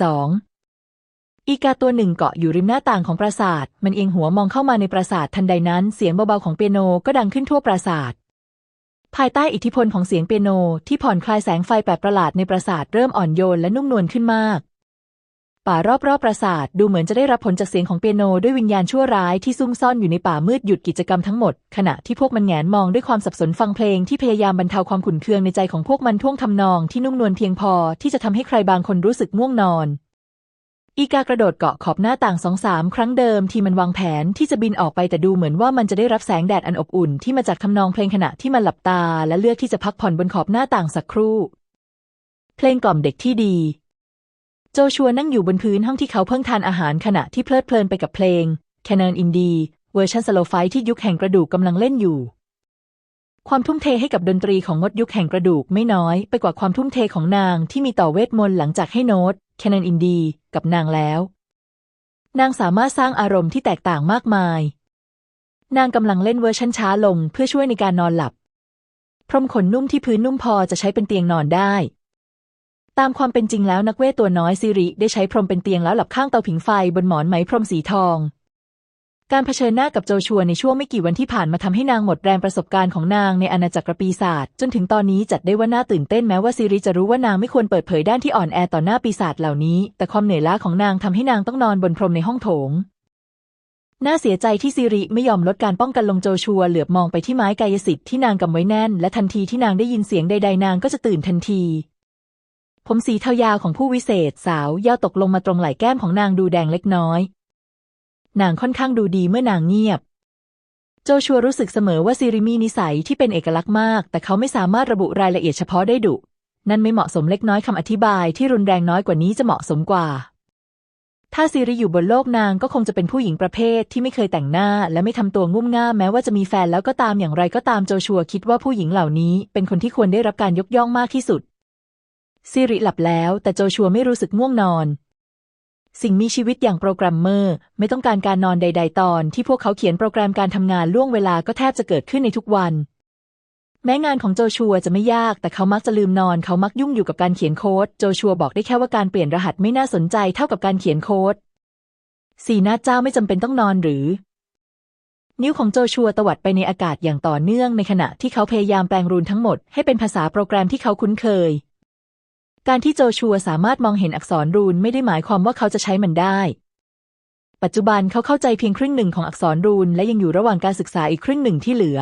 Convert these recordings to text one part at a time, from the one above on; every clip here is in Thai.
12 อีกาตัวหนึ่งเกาะอยู่ริมหน้าต่างของปราสาท มันเอียงหัวมองเข้ามาในปราสาททันใดนั้นเสียงเบาๆของเปียโนก็ดังขึ้นทั่วปราสาท ภายใต้อิทธิพลของเสียงเปียโนที่ผ่อนคลายแสงไฟแปลกประหลาดในปราสาทเริ่มอ่อนโยนและนุ่มนวลขึ้นมาก ป่ารอบๆปราสาทดูเหมือนจะได้รับผลจากเสียงของเปียโนด้วยวิญญาณชั่วร้ายที่ซุ่มซ่อนอยู่ในป่ามืดหยุดกิจกรรมทั้งหมด ขณะที่พวกมันแงนมองด้วยความสับสนฟังเพลงที่พยายามบรรเทาความขุ่นเคืองในใจของพวกมันท่วงทำนองที่นุ่มนวลเพียงพอที่จะทำให้ใครบางคนรู้สึกง่วงนอน อีกากระโดดเกาะขอบหน้าต่างสองสามครั้งเดิมที่มันวางแผนที่จะบินออกไปแต่ดูเหมือนว่ามันจะได้รับแสงแดดอันอบอุ่นที่มาจากทำนองเพลงขณะที่มันหลับตา และเลือกที่จะพักผ่อนบนขอบหน้าต่างสักครู่ เพลงกล่อมเด็กที่ดี โจชัวนั่งอยู่บนพื้นห้องที่เขาเพิ่งทานอาหารขณะที่เพลิดเพลินไปกับเพลง c a n o n in D เวอร์ชันสโลไฟที่ยุคแห่งกระดูกกำลังเล่นอยู่ ความทุ่มเทให้กับดนตรีของงดยุคแห่งกระดูกไม่น้อยไปกว่าความทุ่มเทของนางที่มีต่อเวทมนต์หลังจากให้โน้ต c a n o n in D กับนางแล้ว นางสามารถสร้างอารมณ์ที่แตกต่างมากมาย นางกำลังเล่นเวอร์ชันช้าลงเพื่อช่วยในการนอนหลับพรมขนนุ่มที่พื้นนุ่มพอจะใช้เป็นเตียงนอนได้ ตามความเป็นจริงแล้วนักเวทตัวน้อยซิริได้ใช้พรมเป็นเตียงแล้วหลับข้างเตาผิงไฟบนหมอนไหมพรมสีทอง การเผชิญหน้ากับโจชัวในช่วงไม่กี่วันที่ผ่านมาทำให้นางหมดแรงประสบการณ์ของนางในอาณาจักรปีศาจจนถึงตอนนี้จัดได้ว่าน่าตื่นเต้นแม้ว่าซิริจะรู้ว่านางไม่ควรเปิดเผยด้านที่อ่อนแอต่อหน้าปีศาจเหล่านี้ แต่ความเหนื่อยล้าของนางทำให้นางต้องนอนบนพรมในห้องโถงน่าเสียใจที่ซิริไม่ยอมลดการป้องกันลงโจชัวเหลือบมองไปที่ไม้กายสิทธิ์ที่นางกำไว้แน่น และทันทีที่นางได้ยินเสียงใดๆนางก็จะตื่นทันที ผมสีเทายาวของผู้วิเศษสาวยาวตกลงมาตรงไหล่แก้มของนางดูแดงเล็กน้อย นางค่อนข้างดูดีเมื่อนางเงียบ โจชัวรู้สึกเสมอว่าซิริมีนิสัยที่เป็นเอกลักษณ์มาก แต่เขาไม่สามารถระบุรายละเอียดเฉพาะได้ดุ นั่นไม่เหมาะสมเล็กน้อยคำอธิบายที่รุนแรงน้อยกว่านี้จะเหมาะสมกว่า ถ้าซิริอยู่บนโลกนางก็คงจะเป็นผู้หญิงประเภทที่ไม่เคยแต่งหน้า และไม่ทำตัวงุ่มง่ามแม้ว่าจะมีแฟนแล้วก็ตามอย่างไรก็ตามโจชัวคิดว่าผู้หญิงเหล่านี้ เป็นคนที่ควรได้รับการยกย่องมากที่สุด ซิริหลับแล้วแต่โจชัวไม่รู้สึกง่วงนอน สิ่งมีชีวิตอย่างโปรแกรมเมอร์ ไม่ต้องการการนอนใด ๆ ตอนที่พวกเขาเขียนโปรแกรมการทำงานล่วงเวลาก็แทบจะเกิดขึ้นในทุกวัน แม้งานของโจชัวจะไม่ยาก แต่เขามักจะลืมนอนเขามักยุ่งอยู่กับการเขียนโค้ดโจชัวบอกได้แค่ว่าการเปลี่ยนรหัสไม่น่าสนใจเท่ากับการเขียนโค้ดสีหน้าเจ้าไม่จำเป็นต้องนอนหรือ นิ้วของโจชัวตวัดไปในอากาศอย่างต่อเนื่องในขณะที่เขาพยายามแปลงรูนทั้งหมดให้เป็นภาษาโปรแกรมที่เขาคุ้นเคย การที่โจชัวสามารถมองเห็นอักษรรูนไม่ได้หมายความว่าเขาจะใช้มันได้ ปัจจุบันเขาเข้าใจเพียงครึ่งหนึ่งของอักษรรูนและยังอยู่ระหว่างการศึกษาอีกครึ่งหนึ่งที่เหลือ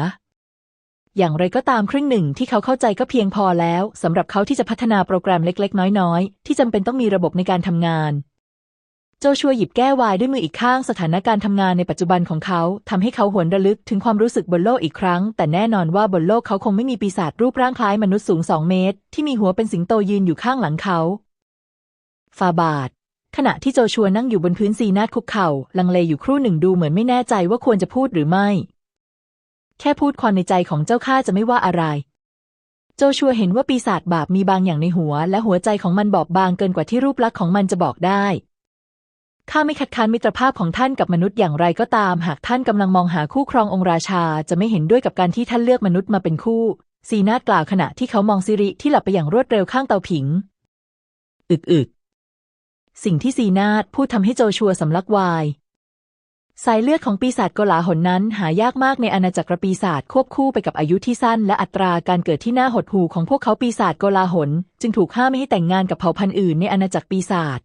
อย่างไรก็ตามครึ่งหนึ่งที่เขาเข้าใจก็เพียงพอแล้วสำหรับเขาที่จะพัฒนาโปรแกรมเล็ก ๆ น้อย ๆ ที่จำเป็นต้องมีระบบในการทำงาน โจชัวหยิบแก้วายด้วยมืออีกข้างสถานการณ์ทำงานในปัจจุบันของเขาทำให้เขาหวนระลึกถึงความรู้สึกบนโลกอีกครั้ง แต่แน่นอนว่าบนโลกเขาคงไม่มีปีศาจรูปร่างคล้ายมนุษย์สูงสองเมตร ที่มีหัวเป็นสิงโตยืนอยู่ข้างหลังเขาฟาบาทขณะที่โจชัวนั่งอยู่บนพื้นซีนาดคุกเข่า ลังเลอยู่ครู่หนึ่งดูเหมือนไม่แน่ใจว่าควรจะพูดหรือไม่ แค่พูดความในใจของเจ้าข้าจะไม่ว่าอะไร โจชัวเห็นว่าปีศาจบาปมีบางอย่างในหัว และหัวใจของมันบอบบางเกินกว่าที่รูปลักษณ์ของมันจะบอกได้ ข้าไม่คัดค้านมิตรภาพของท่านกับมนุษย์อย่างไรก็ตาม หากท่านกำลังมองหาคู่ครององค์ราชา จะไม่เห็นด้วยกับการที่ท่านเลือกมนุษย์มาเป็นคู่ซีนาดกล่าวขณะที่เขามองซิริที่หลับไปอย่างรวดเร็วข้างเตาผิง อึกอึกสิ่งที่ซีนาดพูดทำให้โจชัวสำลักวาย สายเลือดของปีศาจโกลาหลนั้น หายากมากในอาณาจักรปีศาจควบคู่ไปกับอายุที่สั้น และอัตราการเกิดที่น่าหดหู่ของพวกเขาปีศาจโกลาหลจึงถูกห้ามไม่ให้แต่งงานกับเผ่าพันธุ์อื่นในอาณาจักรปีศาจ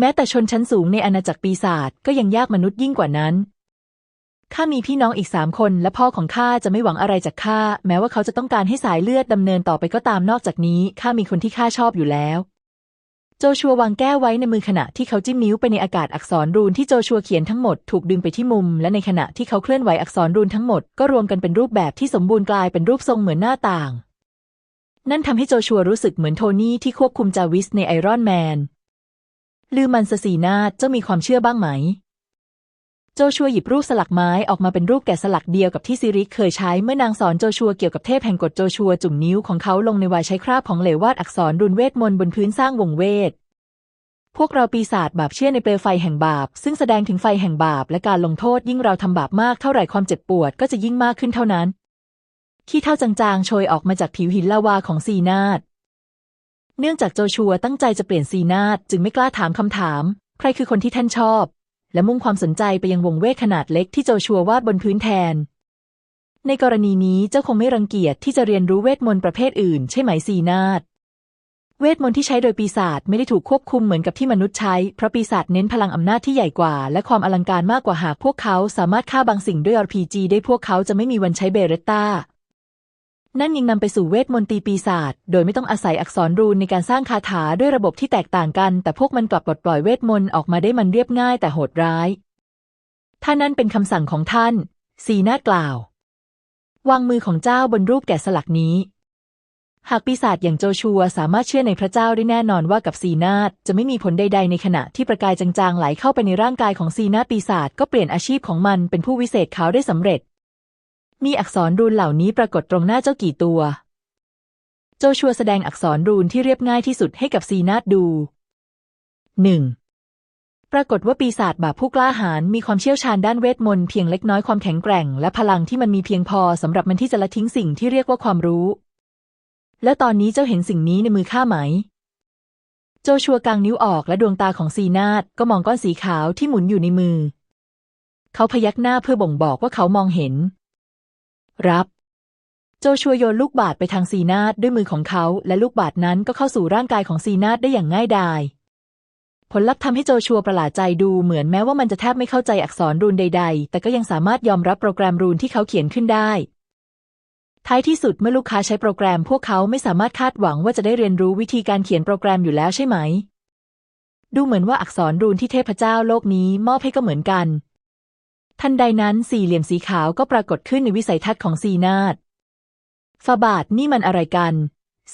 แม้แต่ชนชั้นสูงในอาณาจักรปีศาจก็ยังยากมนุษย์ยิ่งกว่านั้น ข้ามีพี่น้องอีกสามคน และพ่อของข้าจะไม่หวังอะไรจากข้า แม้ว่าเขาจะต้องการให้สายเลือดดำเนินต่อไปก็ตามนอกจากนี้ข้ามีคนที่ข้าชอบอยู่แล้ว โจชัววางแก้วไว้ในมือขณะที่เขาจิ้มนิ้วไปในอากาศอักษรรูนที่โจชัวเขียนทั้งหมดถูกดึงไปที่มุม และในขณะที่เขาเคลื่อนไหวอักษรรูนทั้งหมดก็รวมกันเป็นรูปแบบที่สมบูรณ์กลายเป็นรูปทรงเหมือนหน้าต่าง นั่นทำให้โจชัวรู้สึกเหมือนโทนี่ที่ควบคุมจาวิสในไอรอนแมน ลือมันสสีนาดเจ้ามีความเชื่อบ้างไหม โจชัวหยิบรูปสลักไม้ออกมาเป็นรูปแกะสลักเดียวกับที่ซิริเคยใช้เมื่อนางสอนโจชัวเกี่ยวกับเทพแห่งกฎโจชัวจุ่มนิ้วของเขาลงในวายใช้คราบของเหลววาดอักษรรุนเวทมนต์บนพื้นสร้างวงเวท พวกเราปีศาจบาปเชื่อในเปลวไฟแห่งบาป ซึ่งแสดงถึงไฟแห่งบาปและการลงโทษยิ่งเราทำบาปมากเท่าไหร่ความเจ็บปวดก็จะยิ่งมากขึ้นเท่านั้นขี้เท่าจางๆโชยออกมาจากผิวหินลาวาของซีนาด เนื่องจากโจชัวตั้งใจจะเปลี่ยนซีนาตจึงไม่กล้าถามคำถาม ใครคือคนที่ท่านชอบ และมุ่งความสนใจไปยังวงเวทขนาดเล็กที่โจชัววาดบนพื้นแทน ในกรณีนี้เจ้าคงไม่รังเกียจที่จะเรียนรู้เวทมนต์ประเภทอื่น ใช่ไหมซีนาตเวทมนต์ที่ใช้โดยปีศาจไม่ได้ถูกควบคุมเหมือนกับที่มนุษย์ใช้ เพราะปีศาจเน้นพลังอำนาจที่ใหญ่กว่า และความอลังการมากกว่าหากพวกเขาสามารถฆ่าบางสิ่งด้วย RPG ได้พวกเขาจะไม่มีวันใช้เบเรตตา นั่นยังนำไปสู่เวทมนตรีปีศาจโดยไม่ต้องอาศัยอักษรรูนในการสร้างคาถาด้วยระบบที่แตกต่างกัน แต่พวกมันกลับปลดปล่อยเวทมนต์ออกมาได้มันเรียบง่ายแต่โหดร้าย ถ้านั่นเป็นคำสั่งของท่าน สีหน้ากล่าว วางมือของเจ้าบนรูปแกะสลักนี้ หากปีศาจอย่างโจชัวสามารถเชื่อในพระเจ้าได้แน่นอนว่ากับซีนาตจะไม่มีผลใด ๆ ในขณะที่ประกายจางๆไหลเข้าไปในร่างกายของซีนาตปีศาจก็เปลี่ยนอาชีพของมันเป็นผู้วิเศษเขาได้สำเร็จ มีอักษรรูนเหล่านี้ปรากฏตรงหน้าเจ้ากี่ตัว โจชัวแสดงอักษรรูนที่เรียบง่ายที่สุดให้กับซีนาตดูหนึ่งปรากฏว่าปีศาจบาปผู้กล้าหาญมีความเชี่ยวชาญด้านเวทมนต์เพียงเล็กน้อยความแข็งแกร่ง และพลังที่มันมีเพียงพอสำหรับมันที่จะละทิ้งสิ่งที่เรียกว่าความรู้ แล้วตอนนี้เจ้าเห็นสิ่งนี้ในมือข้าไหม โจชัวกางนิ้วออกและดวงตาของซีนาตก็มองก้อนสีขาวที่หมุนอยู่ในมือ เขาพยักหน้าเพื่อบ่งบอกว่าเขามองเห็น รับ โจชัวโยนลูกบาศก์ไปทางซีนาตด้วยมือของเขา และลูกบาศก์นั้นก็เข้าสู่ร่างกายของซีนาตได้อย่างง่ายดาย ผลลัพธ์ทำให้โจชัวประหลาดใจดูเหมือนแม้ว่ามันจะแทบไม่เข้าใจอักษรรูนใด ๆ แต่ก็ยังสามารถยอมรับโปรแกรมรูนที่เขาเขียนขึ้นได้ท้ายที่สุดเมื่อลูกค้าใช้โปรแกรมพวกเขาไม่สามารถคาดหวังว่าจะได้เรียนรู้วิธีการเขียนโปรแกรมอยู่แล้วใช่ไหม ดูเหมือนว่าอักษรรูนที่เทพเจ้าโลกนี้มอบให้ก็เหมือนกัน ทันใดนั้นสี่เหลี่ยมสีขาวก็ปรากฏขึ้นในวิสัยทัศน์ของซีนาตฟาบาทนี่มันอะไรกัน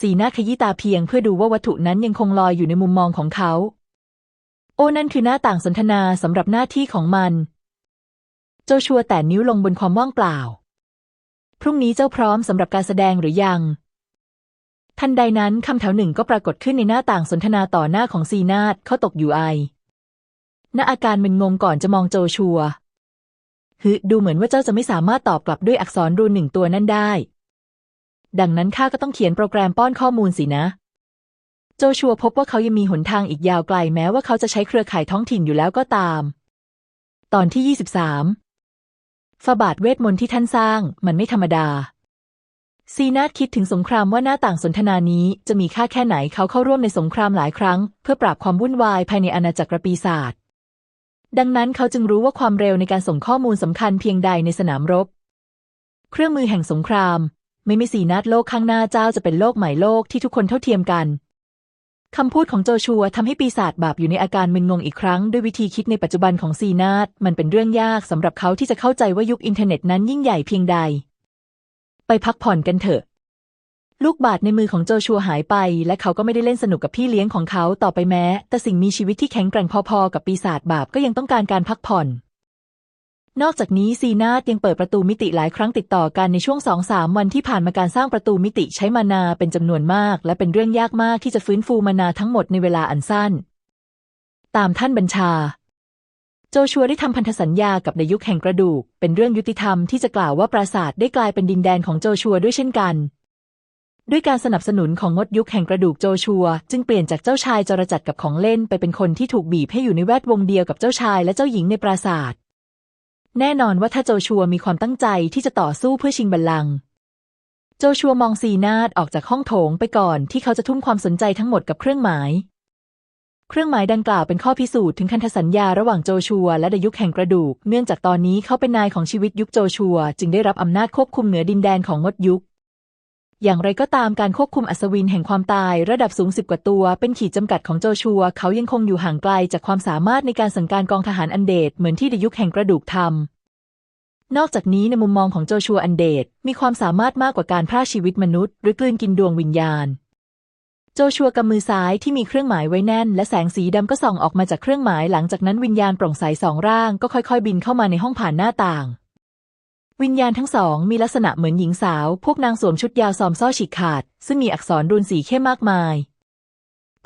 สีนาตขยี้ตาเพียงเพื่อดูว่าวัตถุนั้นยังคงลอยอยู่ในมุมมองของเขา โอ้นั่นคือหน้าต่างสนทนาสำหรับหน้าที่ของมัน โจชัวแต่นิ้วลงบนความว่างเปล่า พรุ่งนี้เจ้าพร้อมสำหรับการแสดงหรือยัง ทันใดนั้นคำแถวหนึ่งก็ปรากฏขึ้นในหน้าต่างสนทนาต่อหน้าของซีนาตเขาตกอยู่ไอหน้าอาการมึนงงก่อนจะมองโจชัว ฮึดูเหมือนว่าเจ้าจะไม่สามารถตอบกลับด้วยอักษรรูนหนึ่งตัวนั่นได้ ดังนั้นข้าก็ต้องเขียนโปรแกรมป้อนข้อมูลสินะ โจชัวพบว่าเขายังมีหนทางอีกยาวไกลแม้ว่าเขาจะใช้เครือข่ายท้องถิ่นอยู่แล้วก็ตาม ตอนที่ 23ฟาบาทเวทมนต์ที่ท่านสร้าง มันไม่ธรรมดาซีนาตคิดถึงสงครามว่าหน้าต่างสนทนานี้จะมีค่าแค่ไหนเขาเข้าร่วมในสงครามหลายครั้ง เพื่อปราบความวุ่นวายภายในอาณาจักรปีศาจ ดังนั้นเขาจึงรู้ว่าความเร็วในการส่งข้อมูลสำคัญเพียงใดในสนามรบ เครื่องมือแห่งสงคราม ไม่มีสีนัดโลกข้างหน้าเจ้าจะเป็นโลกใหม่โลกที่ทุกคนเท่าเทียมกันคำพูดของโจชัวทำให้ปีศาจบาปอยู่ในอาการมึนงงอีกครั้ง ด้วยวิธีคิดในปัจจุบันของซีนาตมันเป็นเรื่องยากสำหรับเขาที่จะเข้าใจว่ายุคอินเทอร์เน็ตนั้นยิ่งใหญ่เพียงใด ไปพักผ่อนกันเถอะ ลูกบาศในมือของโจชัวหายไป และเขาก็ไม่ได้เล่นสนุกกับพี่เลี้ยงของเขาต่อไปแม้ แต่สิ่งมีชีวิตที่แข็งแกร่งพอๆ กับปีศาจบาปก็ยังต้องการการพักผ่อน นอกจากนี้ซีนาตยังเปิดประตูมิติหลายครั้งติดต่อกันในช่วงสองสามวันที่ผ่านมาการสร้างประตูมิติใช้มานาเป็นจำนวนมาก และเป็นเรื่องยากมากที่จะฟื้นฟูมานาทั้งหมดในเวลาอันสั้น ตามท่านบัญชาโจชัวได้ทำพันธสัญญากับในยุคแห่งกระดูก เป็นเรื่องยุติธรรมที่จะกล่าวว่าปราสาทได้กลายเป็นดินแดนของโจชัวด้วยเช่นกัน ด้วยการสนับสนุนของงดยุคแห่งกระดูกโจชัว จึงเปลี่ยนจากเจ้าชายจรจัดกับของเล่นไปเป็นคนที่ถูกบีบให้อยู่ในแวดวงเดียวกับเจ้าชายและเจ้าหญิงในปราสาท แน่นอนว่าถ้าโจชัวมีความตั้งใจที่จะต่อสู้เพื่อชิงบัลลังก์โจชัวมองซีนาดออกจากห้องโถงไปก่อนที่เขาจะทุ่มความสนใจทั้งหมดกับเครื่องหมาย เครื่องหมายดังกล่าวเป็นข้อพิสูจน์ถึงคันธสัญญาระหว่างโจชัว และดยุคแห่งกระดูก เนื่องจากตอนนี้เขาเป็นนายของชีวิตยุคโจชัว จึงได้รับอำนาจควบคุมเหนือดินแดนของงดยุค อย่างไรก็ตามการควบคุมอัศวินแห่งความตายระดับสูงสิบกว่าตัว เป็นขีดจำกัดของโจชัว เขายังคงอยู่ห่างไกลจากความสามารถในการสั่งการกองทหารอันเดดเหมือนที่ดยุคแห่งกระดูกทำนอกจากนี้ในมุมมองของโจชัวอันเดดมีความสามารถมากกว่าการพรากชีวิตมนุษย์ หรือกลืนกินดวงวิญญาณ โจชัวกำมือซ้ายที่มีเครื่องหมายไว้แน่น และแสงสีดำก็ส่องออกมาจากเครื่องหมายหลังจากนั้นวิญญาณโปร่งใสสองร่างก็ค่อยๆ บินเข้ามาในห้องผ่านหน้าต่าง วิญญาณทั้งสองมีลักษณะเหมือนหญิงสาว พวกนางสวมชุดยาวซอมซ่อฉีกขาด ซึ่งมีอักษรรูนสีเข้มมากมาย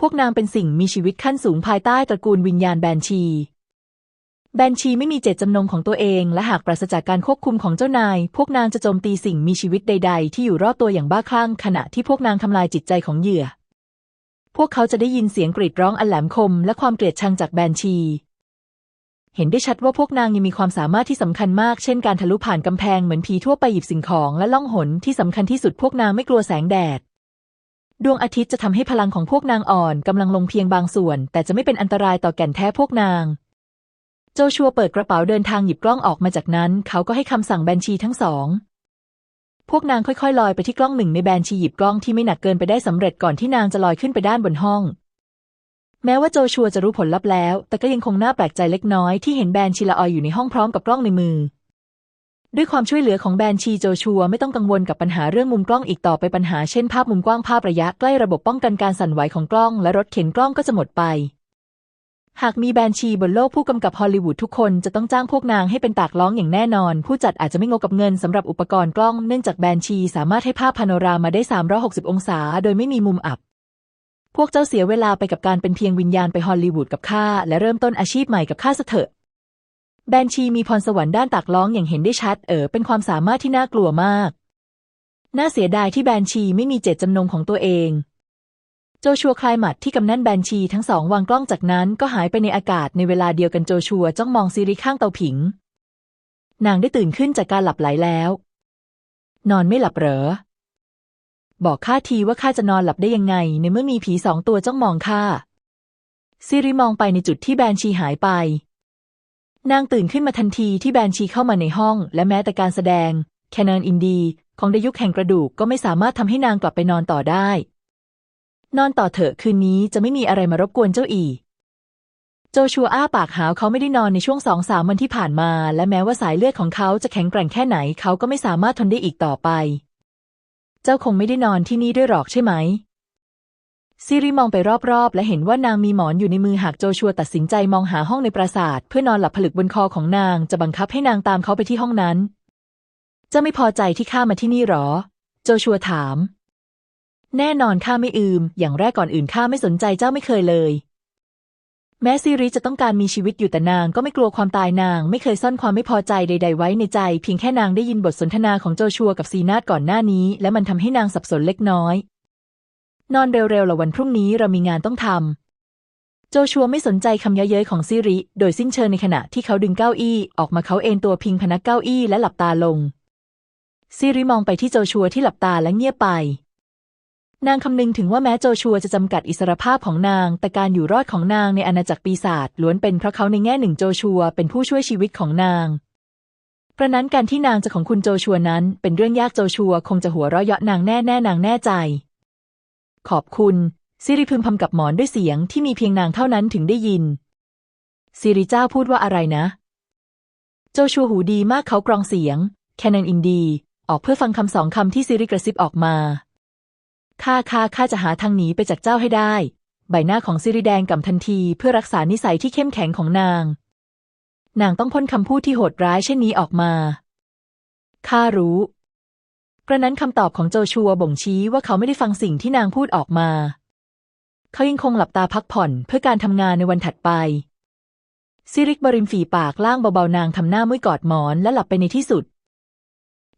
พวกนางเป็นสิ่งมีชีวิตขั้นสูงภายใต้ตระกูลวิญญาณแบนชี แบนชีไม่มีเจตจำนงของตัวเอง และหากปราศจากการควบคุมของเจ้านาย พวกนางจะโจมตีสิ่งมีชีวิตใด ๆ ที่อยู่รอบตัวอย่างบ้าคลั่ง ขณะที่พวกนางทำลายจิตใจของเหยื่อ พวกเขาจะได้ยินเสียงกรีดร้องอันแหลมคม และความเกลียดชังจากแบนชี เห็นได้ชัดว่าพวกนางยังมีความสามารถที่สำคัญมาก เช่นการทะลุผ่านกำแพงเหมือนผีทั่วไปหยิบสิ่งของและล่องหนที่สำคัญที่สุดพวกนางไม่กลัวแสงแดด ดวงอาทิตย์จะทำให้พลังของพวกนางอ่อนกำลังลงเพียงบางส่วน แต่จะไม่เป็นอันตรายต่อแก่นแท้พวกนาง โจชัวเปิดกระเป๋าเดินทางหยิบกล้องออกมาจากนั้น เขาก็ให้คำสั่งแบนชีทั้งสอง พวกนางค่อยๆลอยไปที่กล้องหนึ่งในแบนชีหยิบกล้องที่ไม่หนักเกินไปได้สำเร็จก่อนที่นางจะลอยขึ้นไปด้านบนห้อง แม้ว่าโจชัวจะรู้ผลลัพธ์แล้ว แต่ก็ยังคงน่าแปลกใจเล็กน้อยที่เห็นแบนชีละออยอยู่ในห้องพร้อมกับกล้องในมือ ด้วยความช่วยเหลือของแบนชีโจชัวไม่ต้องกังวลกับปัญหาเรื่องมุมกล้องอีกต่อไปปัญหาเช่นภาพมุมกว้างภาพระยะใกล้ระบบป้องกันการสั่นไหวของกล้องและรถเข็นกล้องก็จะหมดไป หากมีแบนชีบนโลกผู้กำกับฮอลลีวูดทุกคนจะต้องจ้างพวกนางให้เป็นตากล้องอย่างแน่นอน ผู้จัดอาจจะไม่งกกับเงินสำหรับอุปกรณ์กล้อง เนื่องจากแบนชีสามารถให้ภาพพาโนรามาได้ 360 องศา โดยไม่มีมุมอับ พวกเจ้าเสียเวลาไปกับการเป็นเพียงวิญญาณไปฮอลลีวูดกับข้าและเริ่มต้นอาชีพใหม่กับข้าซะเถอะแบนชีมีพรสวรรค์ด้านตากล้องอย่างเห็นได้ชัดเออเป็นความสามารถที่น่ากลัวมาก น่าเสียดายที่แบนชีไม่มีเจตจำนงของตัวเอง โจชัวคลายหมัดที่กำนันแบนชีทั้งสองวางกล้องจากนั้นก็หายไปในอากาศในเวลาเดียวกันโจชัวจ้องมองซีรีข้างเตาผิง นางได้ตื่นขึ้นจากการหลับไหลแล้ว นอนไม่หลับเหรอ บอกข้าทีว่าข้าจะนอนหลับได้ยังไง ในเมื่อมีผีสองตัวจ้องมองข้าซีริมองไปในจุดที่แบนชีหายไป นางตื่นขึ้นมาทันทีที่แบนชีเข้ามาในห้อง และแม้แต่การแสดง แคนเนนอินดีของดยุคแห่งกระดูกก็ไม่สามารถทำให้นางกลับไปนอนต่อได้ นอนต่อเถอะคืนนี้จะไม่มีอะไรมารบกวนเจ้าอีกโจชัวอ้าปากหาวเขาไม่ได้นอนในช่วงสองสามวันที่ผ่านมา และแม้ว่าสายเลือดของเขาจะแข็งแกร่งแค่ไหนเขาก็ไม่สามารถทนได้อีกต่อไป เจ้าคงไม่ได้นอนที่นี่ด้วยหรอกใช่ไหมซีรีมองไปรอบๆ และเห็นว่านางมีหมอนอยู่ในมือหากโจชัวตัดสินใจมองหาห้องในปราสาท เพื่อนอนหลับผลึกบนคอของนางจะบังคับให้นางตามเขาไปที่ห้องนั้น เจ้าไม่พอใจที่ข้ามาที่นี่หรอ โจชัวถาม แน่นอนข้าไม่อืม อย่างแรกก่อนอื่นข้าไม่สนใจเจ้าไม่เคยเลย แม้ซีรีจะต้องการมีชีวิตอยู่แต่นางก็ไม่กลัวความตายนาง ไม่เคยซ่อนความไม่พอใจใด ๆ ไว้ในใจ เพียงแค่นางได้ยินบทสนทนาของโจชัวกับซีนาตก่อนหน้านี้ และมันทำให้นางสับสนเล็กน้อย นอนเร็วๆละวันพรุ่งนี้เรามีงานต้องทำโจชัวไม่สนใจคำเย้ยเย้ยของซิริโดยสิ้นเชิงในขณะที่เขาดึงเก้าอี้ออกมาเขาเอนตัวพิงพนักเก้าอี้และหลับตาลงซิริมองไปที่โจชัวที่หลับตาและเงียบไป นางคำนึงถึงว่าแม้โจชัวจะจำกัดอิสรภาพของนาง แต่การอยู่รอดของนางในอาณาจักรปีศาจล้วนเป็นเพราะเขาในแง่หนึ่งโจชัวเป็นผู้ช่วยชีวิตของนางเพระนั้นการที่นางจะของคุณโจชัวนั้น เป็นเรื่องยากโจชัวคงจะหัวเราะเยาะนางแน่แน่นางแน่ใจ ขอบคุณ ซิริพึมพำกับหมอนด้วยเสียงที่มีเพียงนางเท่านั้นถึงได้ยิน ซิริเจ้าพูดว่าอะไรนะ โจชัวหูดีมากเขากรองเสียง แคนนนอินดี ออกเพื่อฟังคำสองคำที่ซิริกระซิบออกมา ข้าข้าข้าจะหาทางหนีไปจากเจ้าให้ได้ ใบหน้าของซิริแดงก่ำทันทีเพื่อรักษานิสัยที่เข้มแข็งของนาง นางต้องพ้นคำพูดที่โหดร้ายเช่นนี้ออกมาข้ารู้ กระนั้นคำตอบของโจชัวบ่งชี้ว่าเขาไม่ได้ฟังสิ่งที่นางพูดออกมา เขายังคงหลับตาพักผ่อนเพื่อการทำงานในวันถัดไป ซิริกบริมฝีปากล่างเบาๆนางทำหน้ามุ้ยกอดหมอนและหลับไปในที่สุด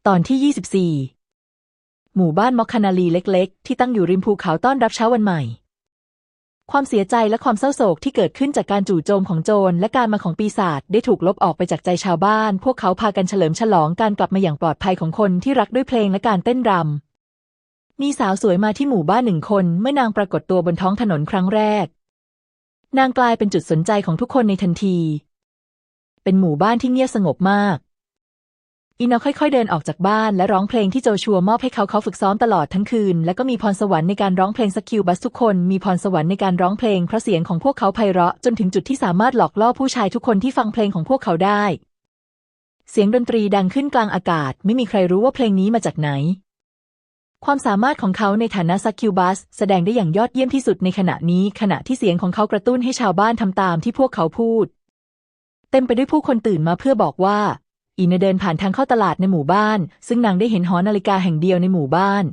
ตอนที่ 24 หมู่บ้านมอคคานาลีเล็ก ๆ ที่ตั้งอยู่ริมภูเขาต้อนรับเช้าวันใหม่ ความเสียใจและความเศร้าโศกที่เกิดขึ้นจากการจู่โจมของโจรและการมาของปีศาจได้ถูกลบออกไปจากใจชาวบ้าน พวกเขาพากันเฉลิมฉลองการกลับมาอย่างปลอดภัยของคนที่รักด้วยเพลงและการเต้นรำ มีสาวสวยมาที่หมู่บ้านหนึ่งคนเมื่อนางปรากฏตัวบนท้องถนนครั้งแรก นางกลายเป็นจุดสนใจของทุกคนในทันที เป็นหมู่บ้านที่เงียบสงบมาก อีนอค่อยๆ เดินออกจากบ้านและร้องเพลงที่โจชัวมอบให้เขาเขาฝึกซ้อมตลอดทั้งคืน และก็มีพรสวรรค์ในการร้องเพลงสกิลบัสทุกคนมีพรสวรรค์ในการร้องเพลงเพราะเสียงของพวกเขาไพเราะจนถึงจุดที่สามารถหลอกล่อผู้ชายทุกคนที่ฟังเพลงของพวกเขาได้ เสียงดนตรีดังขึ้นกลางอากาศ ไม่มีใครรู้ว่าเพลงนี้มาจากไหน ความสามารถของเขาในฐานะซักคิวบัสแสดงได้อย่างยอดเยี่ยมที่สุดในขณะนี้ ขณะที่เสียงของเขากระตุ้นให้ชาวบ้านทำตามที่พวกเขาพูด เต็มไปด้วยผู้คนตื่นมาเพื่อบอกว่า อีนเดินผ่านทางเข้าตลาดในหมู่บ้าน ซึ่งนางได้เห็นหอนาฬิกาแห่งเดียวในหมู่บ้าน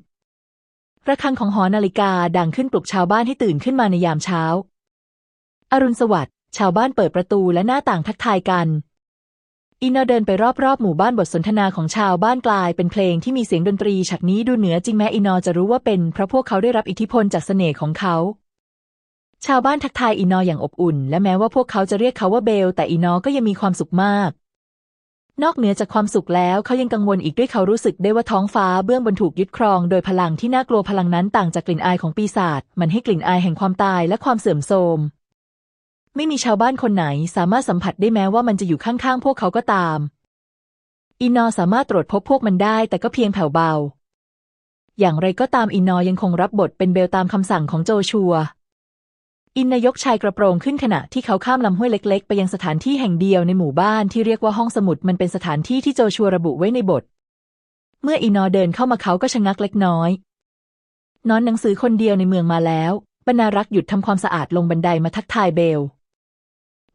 ระฆังของหอนาฬิกาดังขึ้นปลุกชาวบ้านให้ตื่นขึ้นมาในยามเช้า อรุณสวัสดิ์ชาวบ้านเปิดประตูและหน้าต่างทักทายกันอีนาเดินไปรอบๆหมู่บ้านบทสนทนาของชาวบ้านกลายเป็นเพลงที่มีเสียงดนตรีฉากนี้ดูเหนือจริงแม้อีนอจะรู้ว่าเป็นเพราะพวกเขาได้รับอิทธิพลจากเสน่ห์ของเขา ชาวบ้านทักทายอีนออย่างอบอุ่น และแม้ว่าพวกเขาจะเรียกเขาว่าเบล แต่อีนอก็ยังมีความสุขมาก นอกเหนือจากความสุขแล้วเขายังกังวลอีกด้วยเขารู้สึกได้ว่าท้องฟ้าเบื้องบนถูกยึดครอง โดยพลังที่น่ากลัวพลังนั้นต่างจากกลิ่นอายของปีศาจมันให้กลิ่นอายแห่งความตายและความเสื่อมโทรม ไม่มีชาวบ้านคนไหนสามารถสัมผัสได้แม้ว่ามันจะอยู่ข้างๆ พวกเขาก็ตามอีนอสามารถตรวจพบพวกมันได้แต่ก็เพียงแผ่วเบา อย่างไรก็ตามอีนอยังคงรับบทเป็นเบลตามคำสั่งของโจชัว อินนายกชายกระโปรงขึ้นขณะที่เขาข้ามลำห้วยเล็ก ๆ ไปยังสถานที่แห่งเดียวในหมู่บ้านที่เรียกว่าห้องสมุดมันเป็นสถานที่ที่โจชัวระบุไว้ในบท เมื่ออีนอเดินเข้ามาเขาก็ชะงักเล็กน้อย นอนหนังสือคนเดียวในเมืองมาแล้ว บรรณารักษ์หยุดทำความสะอาดลงบันไดมาทักทายเบล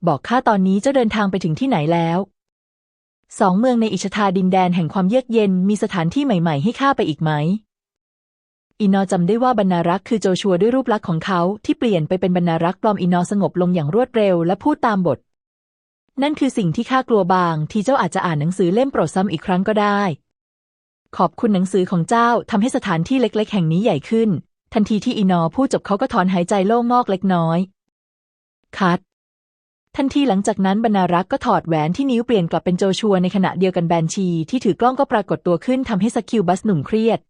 บอกข้าตอนนี้เจ้าเดินทางไปถึงที่ไหนแล้วสองเมืองในอิชทาดินแดนแห่งความเยือกเย็นมีสถานที่ใหม่ ๆ ให้ข้าไปอีกไหม อีนอจำได้ว่าบรรณารักษ์คือโจชัวด้วยรูปลักษณ์ของเขาที่เปลี่ยนไปเป็นบรรณารักษ์ปลอมอีนอสงบลงอย่างรวดเร็วและพูดตามบท นั่นคือสิ่งที่ข้ากลัวบาง ที่เจ้าอาจจะอ่านหนังสือเล่มโปรดซ้ำอีกครั้งก็ได้ ขอบคุณหนังสือของเจ้าทำให้สถานที่เล็ก ๆ แห่งนี้ใหญ่ขึ้น ทันทีที่อีนอพูดจบเขาก็ถอนหายใจโล่งงอกเล็กน้อย คัดทันทีหลังจากนั้นบรรณารักษ์ก็ถอดแหวนที่นิ้วเปลี่ยนกลับเป็นโจชัวในขณะเดียวกันแบนชีที่ถือกล้องก็ปรากฏตัวขึ้นทำให้สกิลบัสหนุ่มเครียด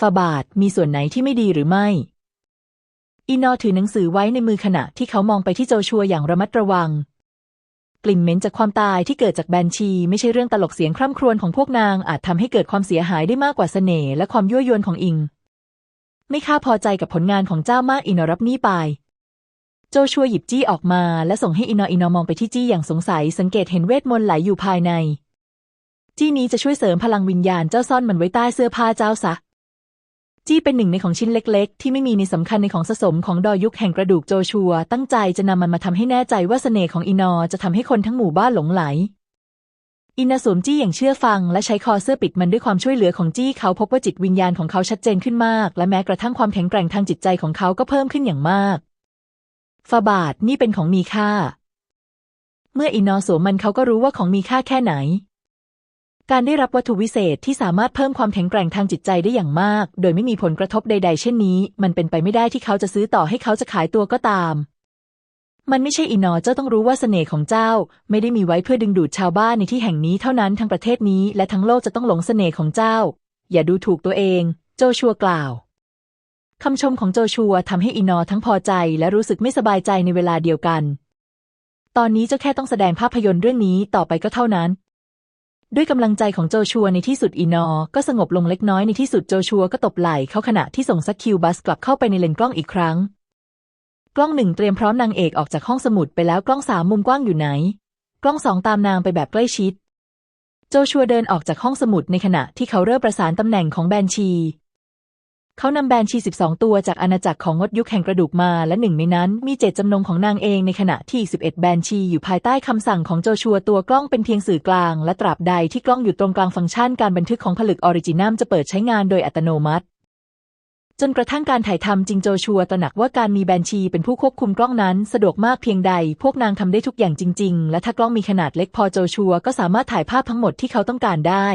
ฟาบาทมีส่วนไหนที่ไม่ดีหรือไม่ อีนอถือหนังสือไว้ในมือขณะที่เขามองไปที่โจชัวอย่างระมัดระวัง กลิ่นเหม็นจากความตายที่เกิดจากแบนชี ไม่ใช่เรื่องตลกเสียงคร่ำครวญของพวกนางอาจทำให้เกิดความเสียหายได้มากกว่าเสน่ห์และความยั่วยวนของอิง ไม่ข้าพอใจกับผลงานของเจ้ามากอีนอรับนี่ไป โจชัวหยิบจี้ออกมา และส่งให้อีนออีนอมองไปที่จี้อย่างสงสัย สังเกตเห็นเวทมนต์ไหลอยู่ภายใน จี้นี้จะช่วยเสริมพลังวิญญาณเจ้าซ่อนมันไว้ใต้เสื้อผ้าเจ้าซะ จี้เป็นหนึ่งในของชิ้นเล็ก ๆ ที่ไม่มีในสำคัญในของสะสมของดอยยุคแห่งกระดูกโจชัว ตั้งใจจะนำมันมาทำให้แน่ใจว่าเสน่ห์ของอีนอจะทำให้คนทั้งหมู่บ้านหลงไหล อินาสวมจี้อย่างเชื่อฟัง และใช้คอเสื้อปิดมันด้วยความช่วยเหลือของจี้เขาพบว่าจิตวิญญาณของเขาชัดเจนขึ้นมาก และแม้กระทั่งความแข็งแกร่งทางจิตใจของเขาก็เพิ่มขึ้นอย่างมากฟาบาทนี่เป็นของมีค่า เมื่ออินอสวมมันเขาก็รู้ว่าของมีค่าแค่ไหน การได้รับวัตถุวิเศษที่สามารถเพิ่มความแข็งแกร่งทางจิตใจได้อย่างมาก โดยไม่มีผลกระทบใด ๆ เช่นนี้ มันเป็นไปไม่ได้ที่เขาจะซื้อต่อให้เขาจะขายตัวก็ตาม มันไม่ใช่อีนอเจ้าต้องรู้ว่าเสน่ห์ของเจ้า ไม่ได้มีไว้เพื่อดึงดูดชาวบ้านในที่แห่งนี้เท่านั้นทั้งประเทศนี้และทั้งโลกจะต้องหลงเสน่ห์ของเจ้า อย่าดูถูกตัวเอง โจชัวกล่าวคำชมของโจชัวทำให้อีนอทั้งพอใจและรู้สึกไม่สบายใจในเวลาเดียวกัน ตอนนี้เจ้าแค่ต้องแสดงภาพยนตร์เรื่องนี้ต่อไปก็เท่านั้น ด้วยกำลังใจของโจชัวในที่สุดอีนอ ก็สงบลงเล็กน้อยในที่สุดโจชัวก็ตบไหล่เขาขณะที่ส่งซักคิวบัสกลับเข้าไปในเลนกล้องอีกครั้ง กล้องหนึ่งเตรียมพร้อมนางเอกออกจากห้องสมุดไปแล้วกล้องสามมุมกว้างอยู่ไหน กล้องสองตามนางไปแบบใกล้ชิด โจชัวเดินออกจากห้องสมุดในขณะที่เขาเริ่มประสานตำแหน่งของแบนชี เขานำแบนชี 12 ตัวจากอาณาจักรของงดยุคแห่งกระดูกมาและหนึ่งในนั้นมีเจตจำนงของนางเองในขณะที่ 11 แบนชีอยู่ภายใต้คำสั่งของโจชัวตัวกล้องเป็นเพียงสื่อกลาง และตราบใดที่กล้องอยู่ตรงกลางฟังก์ชันการบันทึกของผลึกออริจินัมจะเปิดใช้งานโดยอัตโนมัติ จนกระทั่งการถ่ายทำจริงโจชัวตระหนักว่าการมีแบนชีเป็นผู้ควบคุมกล้องนั้นสะดวกมากเพียงใด พวกนางทำได้ทุกอย่างจริง ๆ และถ้ากล้องมีขนาดเล็กพอโจชัวก็สามารถถ่ายภาพทั้งหมดที่เขาต้องการได้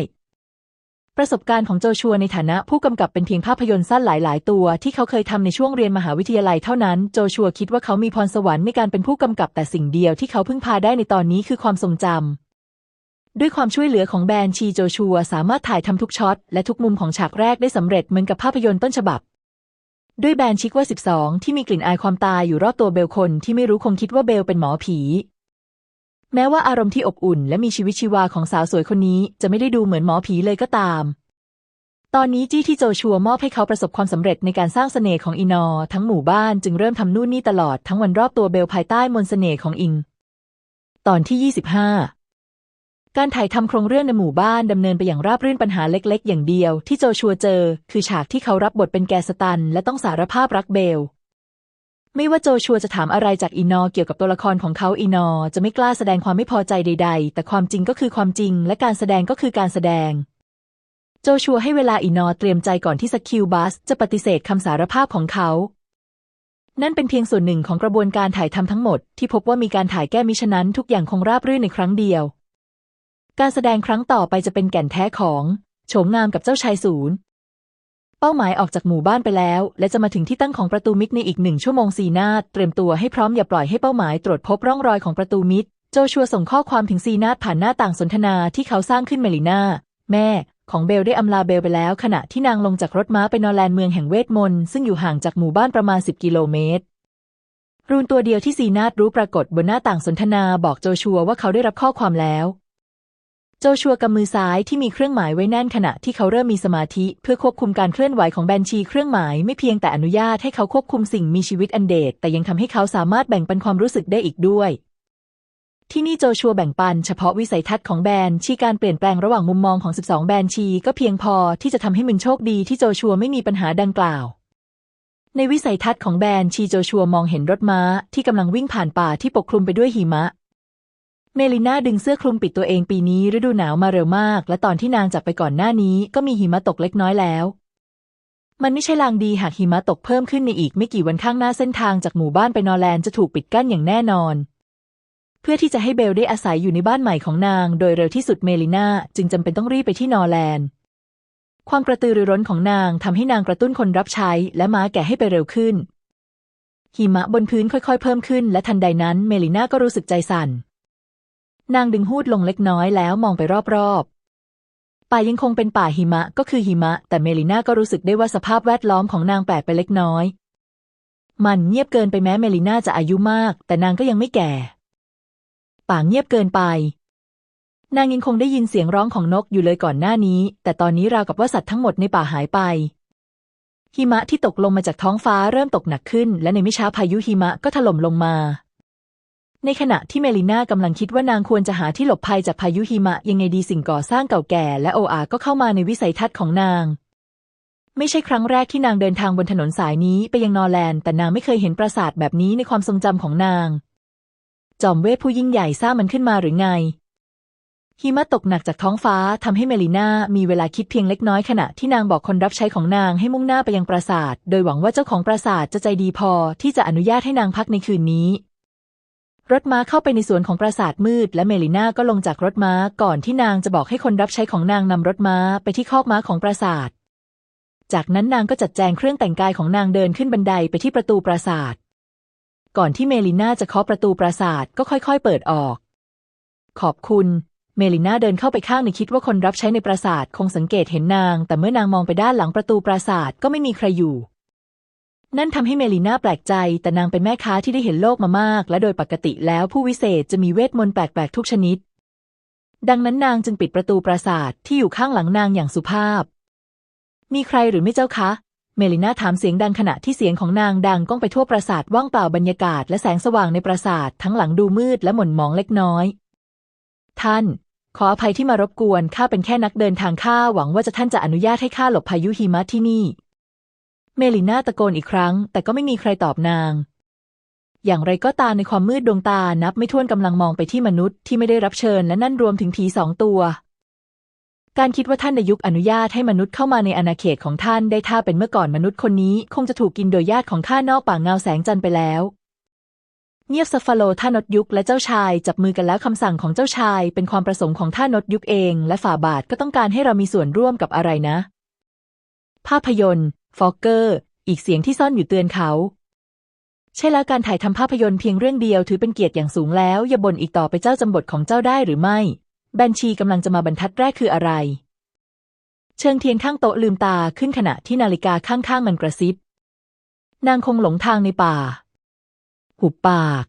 ประสบการณ์ของโจชัวในฐานะผู้กำกับเป็นเพียงภาพยนตร์สั้นหลาย ๆ ตัวที่เขาเคยทำในช่วงเรียนมหาวิทยาลัยเท่านั้น โจชัวคิดว่าเขามีพรสวรรค์ในการเป็นผู้กำกับแต่สิ่งเดียวที่เขาพึ่งพาได้ในตอนนี้คือความทรงจำด้วยความช่วยเหลือของแบรนด์ชีโจชัวสามารถถ่ายทำทุกช็อตและทุกมุมของฉากแรกได้สำเร็จเหมือนกับภาพยนตร์ต้นฉบับ ด้วยแบรนด์ชิคว่า 12 ที่มีกลิ่นอายความตายอยู่รอบตัวเบลคนที่ไม่รู้คงคิดว่าเบลเป็นหมอผี แม้ว่าอารมณ์ที่อบอุ่นและมีชีวิตชีวาของสาวสวยคนนี้จะไม่ได้ดูเหมือนหมอผีเลยก็ตาม ตอนนี้จี้ที่โจชัวมอบให้เขาประสบความสำเร็จในการสร้างเสน่ห์ของอีนอ ทั้งหมู่บ้านจึงเริ่มทำนู่นนี่ตลอดทั้งวันรอบตัวเบลภายใต้มนต์เสน่ห์ของอิง ตอนที่ 25 การถ่ายทำโครงเรื่องในหมู่บ้านดำเนินไปอย่างราบรื่นปัญหาเล็ก ๆ อย่างเดียว ที่โจชัวเจอ คือฉากที่เขารับบทเป็นแกสตัน และต้องสารภาพรักเบล ไม่ว่าโจชัวจะถามอะไรจากอีนอเกี่ยวกับตัวละครของเขาอีนอจะไม่กล้าแสดงความไม่พอใจใด ๆ แต่ความจริงก็คือความจริง และการแสดงก็คือการแสดง โจชัวให้เวลาอีนอเตรียมใจก่อนที่สคิวบัสจะปฏิเสธคำสารภาพของเขา นั่นเป็นเพียงส่วนหนึ่งของกระบวนการถ่ายทำทั้งหมด ที่พบว่ามีการถ่ายแก้มิฉะนั้นทุกอย่างคงราบรื่นในครั้งเดียว การแสดงครั้งต่อไปจะเป็นแก่นแท้ของโฉมงามกับเจ้าชายศูนย์ เป้าหมายออกจากหมู่บ้านไปแล้ว และจะมาถึงที่ตั้งของประตูมิดในอีกหนึ่งชั่วโมงซีนาตเตรียมตัวให้พร้อมอย่าปล่อยให้เป้าหมายตรวจพบร่องรอยของประตูมิดโจชัวส่งข้อความถึงซีนาตผ่านหน้าต่างสนทนาที่เขาสร้างขึ้นเมลิน่าแม่ของเบลได้อำลาเบลไปแล้ว ขณะที่นางลงจากรถม้าไปนอร์แลนด์เมืองแห่งเวทมนต์ซึ่งอยู่ห่างจากหมู่บ้านประมาณ 10 กิโลเมตร รูนตัวเดียวที่ซีนาตรู้ปรากฏบนหน้าต่างสนทนาบอกโจชัวว่าเขาได้รับข้อความแล้ว โจชัวกำมือซ้ายที่มีเครื่องหมายไว้แน่นขณะที่เขาเริ่มมีสมาธิ เพื่อควบคุมการเคลื่อนไหวของแบนชีเครื่องหมายไม่เพียงแต่อนุญาตให้เขาควบคุมสิ่งมีชีวิตอันเดชแต่ยังทำให้เขาสามารถแบ่งปันความรู้สึกได้อีกด้วย ที่นี่โจชัวแบ่งปันเฉพาะวิสัยทัศน์ของแบนชีการเปลี่ยนแปลงระหว่างมุมมองของ 12 แบนชีก็เพียงพอที่จะทำให้มึนโชคดีที่โจชัวไม่มีปัญหาดังกล่าวในวิสัยทัศน์ของแบนชีโจชัวมองเห็นรถม้าที่กำลังวิ่งผ่านป่าที่ปกคลุมไปด้วยหิมะ เมลิน่าดึงเสื้อคลุมปิดตัวเองปีนี้ฤดูหนาวมาเร็วมาก และตอนที่นางจากไปก่อนหน้านี้ก็มีหิมะตกเล็กน้อยแล้ว มันไม่ใช่ลางดีหากหิมะตกเพิ่มขึ้นในอีกไม่กี่วันข้างหน้าเส้นทางจากหมู่บ้านไปนอร์แลนด์จะถูกปิดกั้นอย่างแน่นอน เพื่อที่จะให้เบลได้อาศัยอยู่ในบ้านใหม่ของนาง โดยเร็วที่สุดเมลิน่าจึงจำเป็นต้องรีบไปที่นอร์แลนด์ ความกระตือรือร้นของนางทำให้นางกระตุ้นคนรับใช้ และม้าแก่ให้ไปเร็วขึ้นหิมะบนพื้นค่อยๆ เพิ่มขึ้น และทันใดนั้นเมลิน่าก็รู้สึกใจสั่น นางดึงหูดลงเล็กน้อยแล้วมองไปรอบๆ ป่ายังคงเป็นป่าหิมะก็คือหิมะ แต่เมลิน่าก็รู้สึกได้ว่าสภาพแวดล้อมของนางแปลกไปเล็กน้อย มันเงียบเกินไปแม้เมลิน่าจะอายุมาก แต่นางก็ยังไม่แก่ ป่าเงียบเกินไป นางยังคงได้ยินเสียงร้องของนกอยู่เลยก่อนหน้านี้ แต่ตอนนี้ราวกับว่าสัตว์ทั้งหมดในป่าหายไปหิมะที่ตกลงมาจากท้องฟ้าเริ่มตกหนักขึ้น และในไม่ช้าพายุหิมะก็ถล่มลงมา ในขณะที่เมลิน่ากำลังคิดว่านางควรจะหาที่หลบภัยจากพายุหิมะยังไงดีสิ่งก่อสร้างเก่าแก่และโออาก็เข้ามาในวิสัยทัศน์ของนาง ไม่ใช่ครั้งแรกที่นางเดินทางบนถนนสายนี้ไปยังนอร์แลนด์แต่นางไม่เคยเห็นปราสาทแบบนี้ในความทรงจำของนาง จอมเวทผู้ยิ่งใหญ่สร้างมันขึ้นมาหรือไงหิมะตกหนักจากท้องฟ้าทำให้เมลิน่ามีเวลาคิดเพียงเล็กน้อยขณะที่นางบอกคนรับใช้ของนางให้มุ่งหน้าไปยังปราสาท โดยหวังว่าเจ้าของปราสาทจะใจดีพอที่จะอนุญาตให้นางพักในคืนนี้ รถม้าเข้าไปในสวนของปราสาทมืด และเมลิน่าก็ลงจากรถม้าก่อนที่นางจะบอกให้คนรับใช้ของนางนำรถม้าไปที่คอกม้าของปราสาท จากนั้นนางก็จัดแจงเครื่องแต่งกายของนางเดินขึ้นบันไดไปที่ประตูปราสาท ก่อนที่เมลิน่าจะเคาะประตูปราสาทก็ค่อยๆ เปิดออก ขอบคุณ เมลิน่าเดินเข้าไปข้างในคิดว่าคนรับใช้ในปราสาทคงสังเกตเห็นนาง แต่เมื่อนางมองไปด้านหลังประตูปราสาทก็ไม่มีใครอยู่ นั่นทำให้เมลิน่าแปลกใจ แต่นางเป็นแม่ค้าที่ได้เห็นโลกมามาก และโดยปกติแล้วผู้วิเศษจะมีเวทมนต์แปลกๆทุกชนิด ดังนั้นนางจึงปิดประตูปราสาทที่อยู่ข้างหลังนางอย่างสุภาพ มีใครหรือไม่เจ้าคะ เมลิน่าถามเสียงดังขณะที่เสียงของนางดังก้องไปทั่วปราสาทว่างเปล่าบรรยากาศและแสงสว่างในปราสาททั้งหลังดูมืดและหม่นหมองเล็กน้อย ท่าน ขออภัยที่มารบกวนข้าเป็นแค่นักเดินทางข้าหวังว่าจะท่านจะอนุญาตให้ข้าหลบพายุหิมะที่นี่ เมลิน่าตะโกนอีกครั้ง แต่ก็ไม่มีใครตอบนาง อย่างไรก็ตามในความมืดดวงตานับไม่ถ้วนกำลังมองไปที่มนุษย์ที่ไม่ได้รับเชิญและนั่นรวมถึงผีสองตัว การคิดว่าท่านในยุคอนุญาตให้มนุษย์เข้ามาในอาณาเขตของท่านได้ถ้าเป็นเมื่อก่อนมนุษย์คนนี้คงจะถูกกินโดยญาติของข้านอกป่าเงาแสงจันทร์ไปแล้วเงียบสฟาโลท่านดยุคและเจ้าชายจับมือกันแล้วคำสั่งของเจ้าชาย เป็นความประสงค์ของท่านดยุคเอง และฝ่าบาทก็ต้องการให้เรามีส่วนร่วมกับอะไรนะ ภาพยนตร์ ฟอกเกอร์ อีกเสียงที่ซ่อนอยู่เตือนเขา ใช่แล้วการถ่ายทำภาพยนตร์เพียงเรื่องเดียวถือเป็นเกียรติอย่างสูงแล้ว อย่าบ่นอีกต่อไปเจ้าจำบทของเจ้าได้หรือไม่ แบนชีกำลังจะมาบรรทัดแรกคืออะไร เชิงเทียนข้างโต๊ะลืมตาขึ้นขณะที่นาฬิกาข้างๆมันกระซิบ นางคงหลงทางในป่า หุบปาก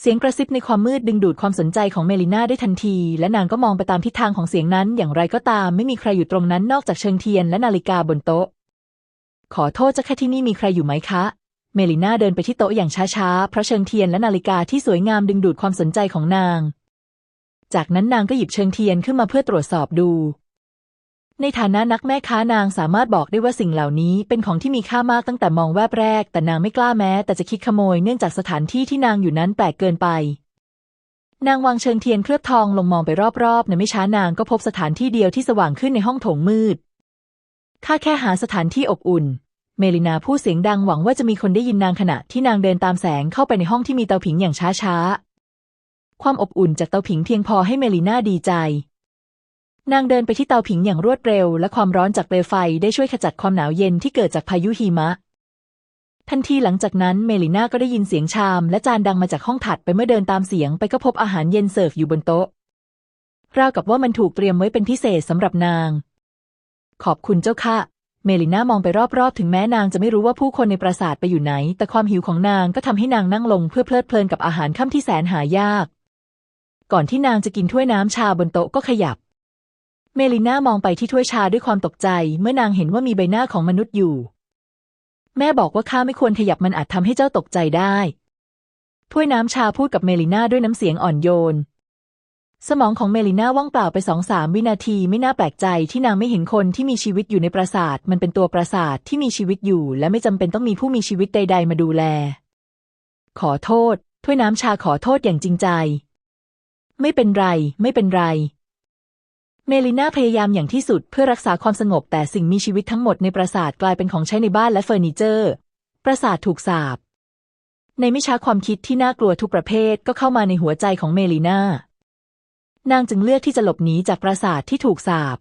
เสียงกระซิบในความมืดดึงดูดความสนใจของเมลิน่าได้ทันที และนางก็มองไปตามทิศทางของเสียงนั้น อย่างไรก็ตามไม่มีใครอยู่ตรงนั้นนอกจากเชิงเทียนและนาฬิกาบนโต๊ะ ขอโทษจะแค่ที่นี่มีใครอยู่ไหมคะ เมลิน่าเดินไปที่โต๊ะอย่างช้าๆ เพราะเชิงเทียนและนาฬิกาที่สวยงามดึงดูดความสนใจของนาง จากนั้นนางก็หยิบเชิงเทียนขึ้นมาเพื่อตรวจสอบดู ในฐานะนักแม่ค้านางสามารถบอกได้ว่าสิ่งเหล่านี้เป็นของที่มีค่ามากตั้งแต่มองแวบแรก แต่นางไม่กล้าแม้ แต่จะคิดขโมยเนื่องจากสถานที่ที่นางอยู่นั้นแปลกเกินไปนางวางเชิงเทียนเคลือบทองลงมองไปรอบๆ ในไม่ช้านางก็พบสถานที่เดียวที่สว่างขึ้นในห้องโถงมืด ข้าแค่หาสถานที่อบอุ่น เมลินาพูดเสียงดังหวังว่าจะมีคนได้ยินนางขณะที่นางเดินตามแสงเข้าไปในห้องที่มีเตาผิงอย่างช้าๆ ความอบอุ่นจากเตาผิงเพียงพอให้เมลินาดีใจ นางเดินไปที่เตาผิงอย่างรวดเร็ว และความร้อนจากเปลวไฟได้ช่วยขจัดความหนาวเย็นที่เกิดจากพายุหิมะ ทันทีหลังจากนั้นเมลินาก็ได้ยินเสียงชามและจานดังมาจากห้องถัดไปเมื่อเดินตามเสียงไปก็พบอาหารเย็นเสิร์ฟอยู่บนโต๊ะราวกับว่ามันถูกเตรียมไว้เป็นพิเศษสำหรับนาง ขอบคุณเจ้าค่ะ เมลิน่ามองไปรอบๆ ถึงแม้นางจะไม่รู้ว่าผู้คนในปราสาทไปอยู่ไหน แต่ความหิวของนางก็ทำให้นางนั่งลงเพื่อเพลิดเพลินกับอาหารค่ำที่แสนหายาก ก่อนที่นางจะกินถ้วยน้ำชาบนโต๊ะก็ขยับ เมลิน่ามองไปที่ถ้วยชาด้วยความตกใจ เมื่อนางเห็นว่ามีใบหน้าของมนุษย์อยู่ แม่บอกว่าข้าไม่ควรขยับมันอาจทำให้เจ้าตกใจได้ถ้วยน้ำชาพูดกับเมลิน่าด้วยน้ำเสียงอ่อนโยน สมองของเมลิน่าว่างเปล่าไปสองสามวินาทีไม่น่าแปลกใจที่นางไม่เห็นคนที่มีชีวิตอยู่ในปราสาท มันเป็นตัวปราสาทที่มีชีวิตอยู่ และไม่จำเป็นต้องมีผู้มีชีวิตใด ๆ มาดูแล ขอโทษ ถ้วยน้ำชาขอโทษอย่างจริงใจ ไม่เป็นไร ไม่เป็นไร เมลิน่าพยายามอย่างที่สุดเพื่อรักษาความสงบแต่สิ่งมีชีวิตทั้งหมดในปราสาทกลายเป็นของใช้ในบ้านและเฟอร์นิเจอร์ ปราสาทถูกสาปในไม่ช้าความคิดที่น่ากลัวทุกประเภทก็เข้ามาในหัวใจของเมลิน่า นางจึงเลือกที่จะหลบหนีจากปราสาทที่ถูกสาป